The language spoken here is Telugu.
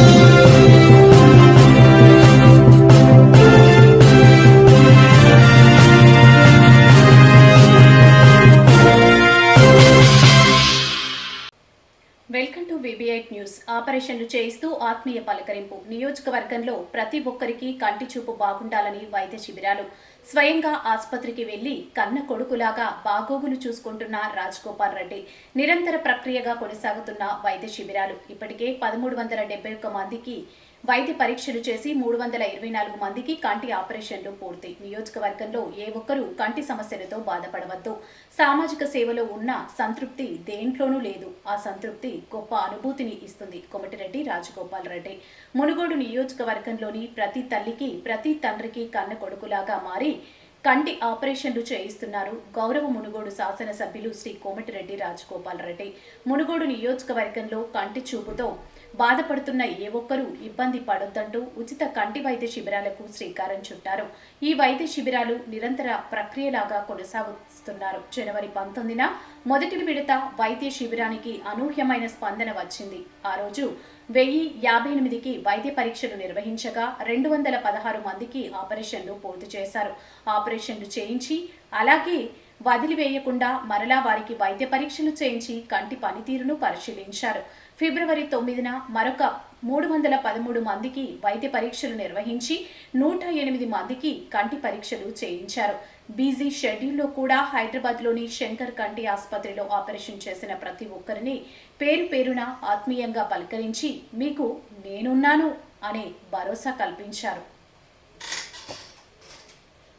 Thank you. వెల్కమ్ టు విబిఐట్ న్యూస్. ఆపరేషన్లు చేయిస్తూ ఆత్మీయ పలకరింపు. నియోజకవర్గంలో ప్రతి ఒక్కరికి కంటి చూపు బాగుండాలని వైద్య శిబిరాలు. స్వయంగా ఆసుపత్రికి వెళ్ళి కన్న కొడుకులాగా బాగోగులు చూసుకుంటున్న రాజగోపాల్ రెడ్డి నిరంతర ప్రక్రియగా కొనసాగుతున్న వైద్య శిబిరాలు. ఇప్పటికే పదమూడు వందల డెబ్బై ఒక్క మందికి వైద్య పరీక్షలు చేసి మూడు వందల ఇరవై నాలుగు మందికి కంటి ఆపరేషన్లు పూర్తి. నియోజకవర్గంలో ఏ ఒక్కరూ కంటి సమస్యలతో బాధపడవద్దు. సామాజిక సేవలో ఉన్న సంతృప్తి దేంట్లోనూ లేదు. ఆ సంతృప్తి గొప్ప అనుభూతిని ఇస్తుంది. కొమటిరెడ్డి రాజగోపాల్ రెడ్డి. మునుగోడు నియోజకవర్గంలోని ప్రతి తల్లికి ప్రతి తండ్రికి కన్న కొడుకులాగా మారి కంటి ఆపరేషన్లు చేయిస్తున్నారు గౌరవ మునుగోడు శాసనసభ్యులు శ్రీ కోమటిరెడ్డి రాజగోపాల్ రెడ్డి. మునుగోడు నియోజకవర్గంలో కంటి చూపుతో బాధపడుతున్న ఏ ఒక్కరూ ఇబ్బంది పడొద్దంటూ ఉచిత కంటి వైద్య శిబిరాలకు శ్రీకారం చుట్టారు. ఈ వైద్య శిబిరాలు నిరంతర ప్రక్రియలాగా కొనసాగుతున్నారు. జనవరి పంతొమ్మిదిన మొదటి విడత వైద్య శిబిరానికి అనూహ్యమైన స్పందన వచ్చింది. ఆ రోజు వెయ్యి యాభై ఎనిమిదికి వైద్య పరీక్షలు నిర్వహించగా రెండు వందల పదహారు మందికి ఆపరేషన్లు పూర్తి చేశారు. ఆపరేషన్లు చేయించి అలాగే వదిలివేయకుండా మరలా వారికి వైద్య పరీక్షలు చేయించి కంటి పనితీరును పరిశీలించారు. ఫిబ్రవరి తొమ్మిదిన మరొక మూడు వందల పదమూడు మందికి వైద్య పరీక్షలు నిర్వహించి నూట ఎనిమిది మందికి కంటి పరీక్షలు చేయించారు. బీజీ షెడ్యూల్లో కూడా హైదరాబాద్లోని శంకర్ కంటి ఆసుపత్రిలో ఆపరేషన్ చేసిన ప్రతి ఒక్కరిని పేరు పేరున ఆత్మీయంగా పలకరించి మీకు నేనున్నాను అనే భరోసా కల్పించారు.